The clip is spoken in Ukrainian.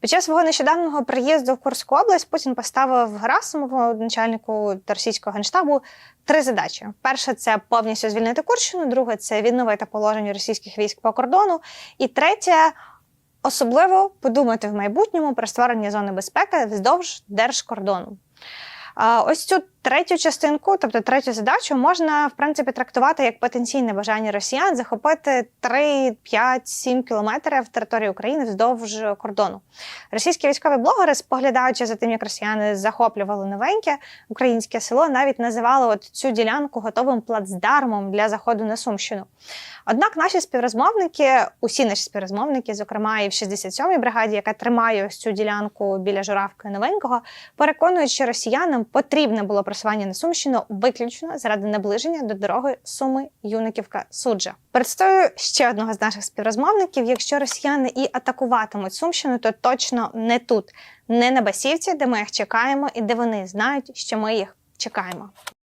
Під час свого нещодавнього приїзду в Курську область Путін поставив Герасимову, начальнику російського генштабу, три задачі: перше це повністю звільнити Курщину, друге це відновити положення російських військ по кордону, і третє. Особливо подумати в майбутньому про створення зони безпеки вздовж держкордону. Ось цю третю частинку, тобто третю задачу, можна в принципі трактувати як потенційне бажання росіян захопити 3, 5, 7 кілометрів території України вздовж кордону. Російські військові блогери, споглядаючи за тим, як росіяни захоплювали новеньке українське село, навіть називали от цю ділянку готовим плацдармом для заходу на Сумщину. Однак наші співрозмовники, усі наші співрозмовники, зокрема і в 67-й бригаді, яка тримає ось цю ділянку біля Журавки новенького, переконують, що росіянам потрібне було просування на Сумщину виключно заради наближення до дороги Суми Юниківка Суджа. Представлю ще одного з наших співрозмовників. Якщо росіяни і атакуватимуть Сумщину, то точно не тут, не на Басівці, де ми їх чекаємо, і де вони знають, що ми їх чекаємо.